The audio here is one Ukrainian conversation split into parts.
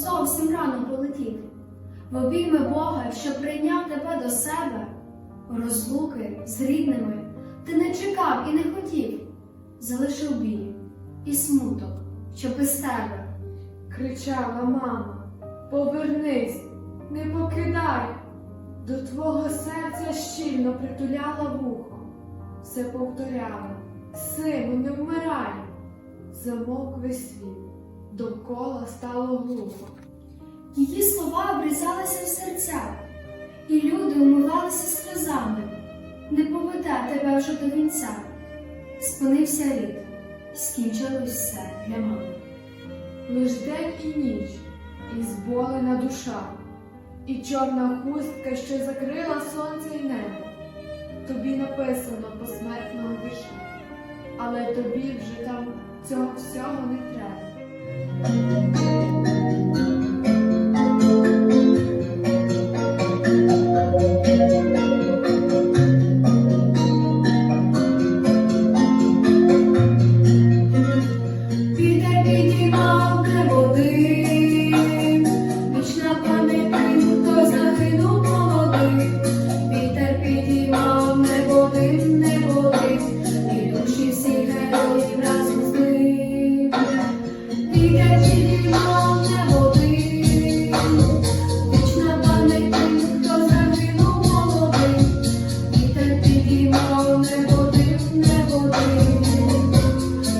зовсім рано полетів. В обійми Бога, що прийняв тебе до себе, розлуки з рідними ти не чекав і не хотів, залишив біль і смуток, що без тебе. Кричала мама, повернись, не покидай. До твого серця щільно притуляла вухо, все повторяла, сину, не вмирай. Замовк весь світ, довкола стало глухо. Її слова врізалися в серця, і люди умивалися сльозами. Не поведе тебе вже до вінця. Спинився рід, скінчилось все для мами. Лиш день і ніч, і зболена душа, і чорна хустка, що закрила сонце й небо. Тобі написано посмертного віша, але тобі вже там цього всього не треба. Вітер підіймав не один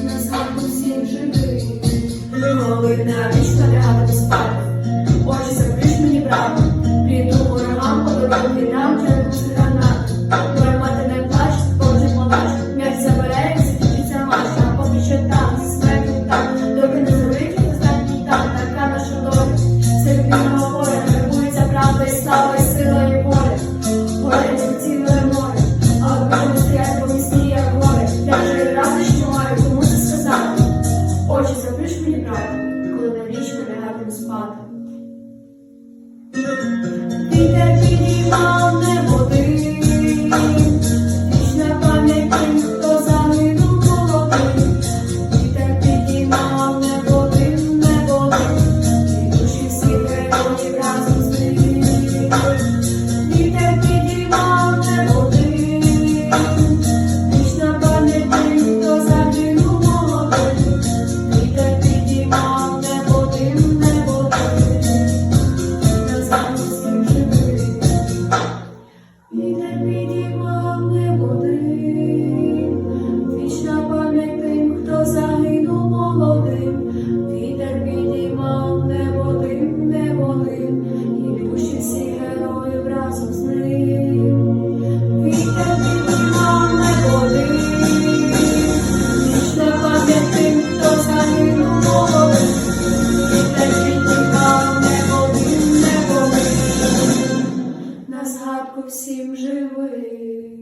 Назад усім живий, вимовив навіть снаряди спати. Yine benim ağlarım You. батько всім живий.